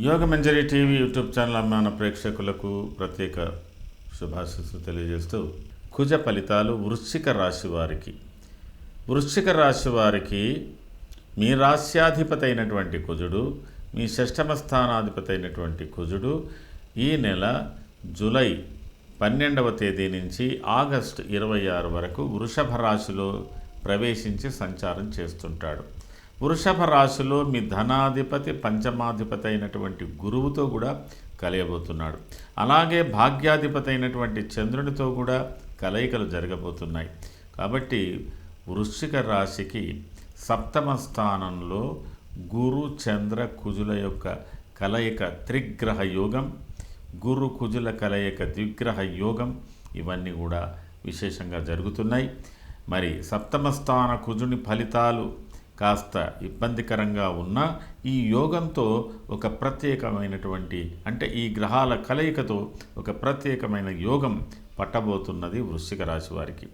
Yogamanjari TV YouTube channel అమ్మాన ప్రేక్షకులకు ప్రత్యేక శుభాశీస్సులు తెలియజేస్తూ కుజ ఫలితాలు వృశ్చిక రాశి వారికి. వృశ్చిక రాశి వారికి మీ రాశ్యాధిపతి అయినటువంటి కుజుడు మీ షష్టమ స్థానాధిపతి అయినటువంటి కుజుడు ఈ నెల జూలై పన్నెండవ తేదీ నుంచి ఆగస్టు ఇరవై ఆరు వరకు వృషభ రాశిలో ప్రవేశించి సంచారం చేస్తుంటాడు. వృషభ రాశిలో మీ ధనాధిపతి పంచమాధిపతి అయినటువంటి గురువుతో కూడా కలయబోతున్నాడు. అలాగే భాగ్యాధిపతి అయినటువంటి చంద్రునితో కూడా కలయికలు జరగబోతున్నాయి. కాబట్టి వృశ్చిక రాశికి సప్తమ స్థానంలో గురు చంద్ర కుజుల యొక్క కలయిక త్రిగ్రహ యోగం గురు కుజుల కలయిక ద్విగ్రహ యోగం ఇవన్నీ కూడా విశేషంగా జరుగుతున్నాయి. మరి సప్తమ స్థాన కుజుని ఫలితాలు కాస్త ఇబ్బందికరంగా ఉన్న ఈ యోగంతో ఒక ప్రత్యేకమైనటువంటి అంటే ఈ గ్రహాల కలయికతో ఒక ప్రత్యేకమైన యోగం పట్టబోతున్నది వృశ్చిక రాశి వారికి.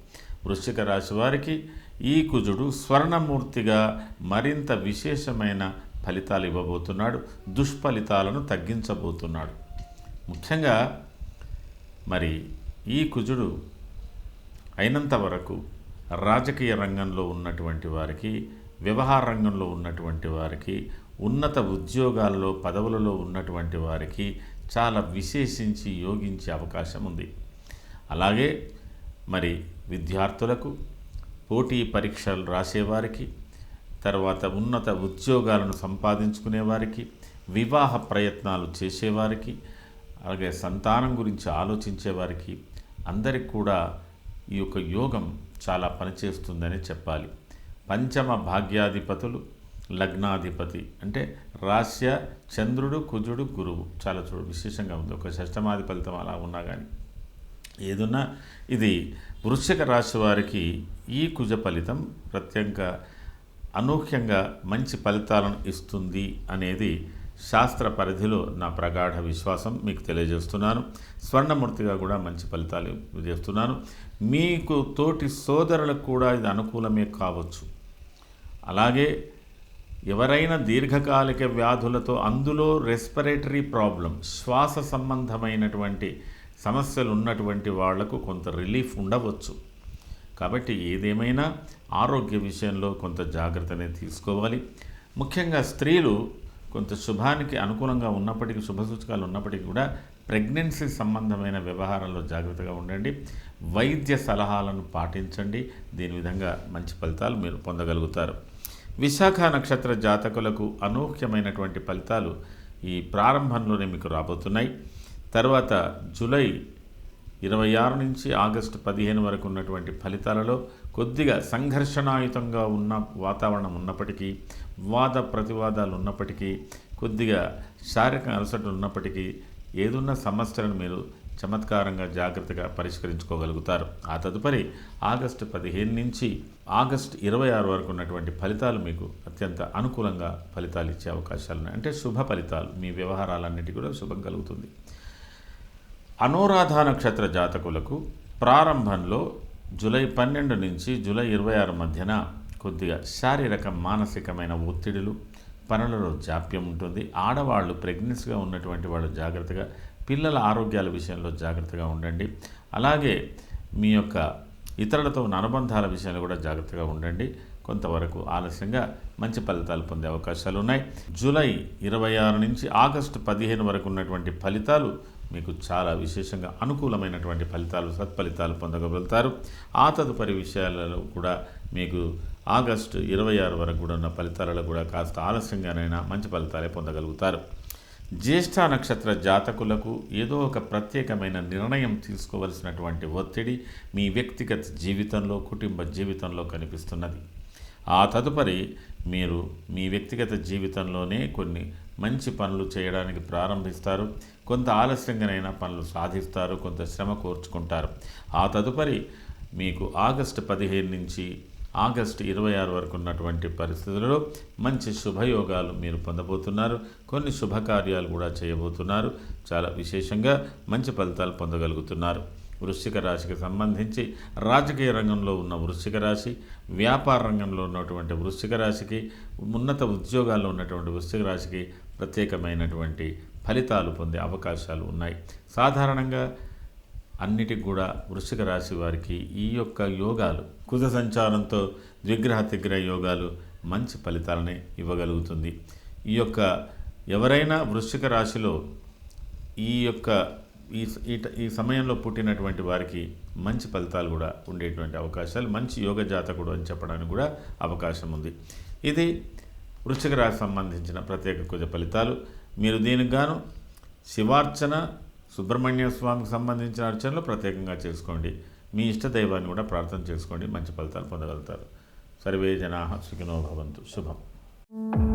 వృశ్చిక రాశి వారికి ఈ కుజుడు స్వర్ణమూర్తిగా మరింత విశేషమైన ఫలితాలు ఇవ్వబోతున్నాడు దుష్ఫలితాలను తగ్గించబోతున్నాడు. ముఖ్యంగా మరి ఈ కుజుడు అయినంత వరకు రాజకీయ రంగంలో ఉన్నటువంటి వారికి వ్యవహార రంగంలో ఉన్నటువంటి వారికి ఉన్నత ఉద్యోగాల్లో పదవులలో ఉన్నటువంటి వారికి చాలా విశేషించి యోగించే అవకాశం ఉంది. అలాగే మరి విద్యార్థులకు పోటీ పరీక్షలు రాసేవారికి తర్వాత ఉన్నత ఉద్యోగాలను సంపాదించుకునేవారికి వివాహ ప్రయత్నాలు చేసేవారికి అలాగే సంతానం గురించి ఆలోచించేవారికి అందరికి కూడా ఈ యొక్క యోగం చాలా పనిచేస్తుందని చెప్పాలి. పంచమ భాగ్యాధిపతులు లగ్నాధిపతి. అంటే రాశ్య చంద్రుడు కుజుడు గురువు. చాలా చూడు విశేషంగా ఉంది. ఒక షష్టమాది ఫలితం అలా ఉన్నా కానీ ఏదున్నా ఇది వృశ్చిక రాశి వారికి ఈ కుజ ఫలితం ప్రత్యేకంగా అనూహ్యంగా మంచి ఫలితాలను ఇస్తుంది అనేది శాస్త్ర పరిధిలో నా ప్రగాఢ విశ్వాసం. మీకు తెలియజేస్తున్నాను. స్వర్ణమూర్తిగా కూడా మంచి ఫలితాలు చేస్తున్నాను మీకు తోటి సోదరులకు కూడా ఇది అనుకూలమే కావచ్చు. అలాగే ఎవరైనా దీర్ఘకాలిక వ్యాధులతో అందులో రెస్పిరేటరీ ప్రాబ్లం శ్వాస సంబంధమైనటువంటి సమస్యలు ఉన్నటువంటి వాళ్ళకు కొంత రిలీఫ్ ఉండవచ్చు. కాబట్టి ఏదేమైనా ఆరోగ్య విషయంలో కొంత జాగ్రత్తనే తీసుకోవాలి. ముఖ్యంగా స్త్రీలు కొంత శుభానికి అనుకూలంగా ఉన్నప్పటికీ శుభసూచకాలు ఉన్నప్పటికీ కూడా ప్రెగ్నెన్సీ సంబంధమైన వ్యవహారంలో జాగ్రత్తగా ఉండండి. వైద్య సలహాలను పాటించండి. దీని విధంగా మంచి ఫలితాలు మీరు పొందగలుగుతారు. విశాఖ నక్షత్ర జాతకులకు అనూహ్యమైనటువంటి ఫలితాలు ఈ ప్రారంభంలోనే మీకు రాబోతున్నాయి. తర్వాత జూలై ఇరవై ఆరు నుంచి ఆగస్టు పదిహేను వరకు ఉన్నటువంటి ఫలితాలలో కొద్దిగా సంఘర్షణాయుతంగా ఉన్న వాతావరణం ఉన్నప్పటికీ వాద ప్రతివాదాలు ఉన్నప్పటికీ కొద్దిగా శారీరక అలసట ఉన్నప్పటికీ ఏదున్న సమస్యలను మీరు చమత్కారంగా జాగ్రత్తగా పరిష్కరించుకోగలుగుతారు. ఆ తదుపరి ఆగస్టు పదిహేను నుంచి ఆగస్టు ఇరవై ఆరు వరకు ఉన్నటువంటి ఫలితాలు మీకు అత్యంత అనుకూలంగా ఫలితాలు ఇచ్చే అవకాశాలు ఉన్నాయి. అంటే శుభ ఫలితాలు. మీ వ్యవహారాలన్నిటి కూడా శుభం కలుగుతుంది. అనురాధ నక్షత్ర జాతకులకు ప్రారంభంలో జూలై పన్నెండు నుంచి జూలై ఇరవై ఆరు మధ్యన కొద్దిగా శారీరక మానసికమైన ఒత్తిడులు పనులలో జాప్యం ఉంటుంది. ఆడవాళ్ళు ప్రెగ్నెన్స్గా ఉన్నటువంటి వాళ్ళు జాగ్రత్తగా పిల్లల ఆరోగ్యాల విషయంలో జాగ్రత్తగా ఉండండి. అలాగే మీ యొక్క ఇతరులతో ఉన్న అనుబంధాల విషయంలో కూడా జాగ్రత్తగా ఉండండి. కొంతవరకు ఆలస్యంగా మంచి ఫలితాలు పొందే అవకాశాలు ఉన్నాయి. జూలై ఇరవై ఆరు నుంచి ఆగస్టు పదిహేను వరకు ఉన్నటువంటి ఫలితాలు మీకు చాలా విశేషంగా అనుకూలమైనటువంటి ఫలితాలు సత్ఫలితాలు పొందగలుగుతారు. ఆ తదుపరి విషయాలలో కూడా మీకు ఆగస్టు ఇరవై ఆరు వరకు కూడా ఉన్న ఫలితాలలో కూడా కాస్త ఆలస్యంగానైనా మంచి ఫలితాలే పొందగలుగుతారు. జ్యేష్ఠ నక్షత్ర జాతకులకు ఏదో ఒక ప్రత్యేకమైన నిర్ణయం తీసుకోవలసినటువంటి ఒత్తిడి మీ వ్యక్తిగత జీవితంలో కుటుంబ జీవితంలో కనిపిస్తున్నది. ఆ తదుపరి మీరు మీ వ్యక్తిగత జీవితంలోనే కొన్ని మంచి పనులు చేయడానికి ప్రారంభిస్తారు. కొంత ఆలస్యంగానైనా పనులు సాధిస్తారు కొంత శ్రమ కోర్చుకుంటారు. ఆ తదుపరి మీకు ఆగస్టు పదిహేను నుంచి ఆగస్టు ఇరవై ఆరు వరకు ఉన్నటువంటి పరిస్థితులలో మంచి శుభయోగాలు మీరు పొందబోతున్నారు. కొన్ని శుభకార్యాలు కూడా చేయబోతున్నారు. చాలా విశేషంగా మంచి ఫలితాలు పొందగలుగుతున్నారు. వృశ్చిక రాశికి సంబంధించి రాజకీయ రంగంలో ఉన్న వృశ్చిక రాశి వ్యాపార రంగంలో ఉన్నటువంటి వృశ్చిక రాశికి ఉన్నత ఉద్యోగాల్లో ఉన్నటువంటి వృశ్చిక రాశికి ప్రత్యేకమైనటువంటి ఫలితాలు పొందే అవకాశాలు ఉన్నాయి. సాధారణంగా అన్నిటికి కూడా వృశ్చిక రాశి వారికి ఈ యొక్క యోగాలు కుజ సంచారంతో ద్విగ్రహ తిగ్రహ యోగాలు మంచి ఫలితాలని ఇవ్వగలుగుతుంది. ఈ యొక్క ఎవరైనా వృశ్చిక రాశిలో ఈ యొక్క ఈ ఈ ఈ సమయంలో పుట్టినటువంటి వారికి మంచి ఫలితాలు కూడా ఉండేటువంటి అవకాశాలు మంచి యోగ జాతకుడు అని చెప్పడానికి కూడా అవకాశం ఉంది. ఇది వృశ్చిక రాశి సంబంధించిన ప్రత్యేక కుజ ఫలితాలు. మీరు దీనికి గాను శివార్చన సుబ్రహ్మణ్య స్వామికి సంబంధించిన అర్చనలు ప్రత్యేకంగా చేసుకోండి. మీ ఇష్ట దైవాన్ని కూడా ప్రార్థన చేసుకోండి. మంచి ఫలితాలు పొందగలుగుతారు. సర్వే జనా సుఖినో భవంతు. శుభం.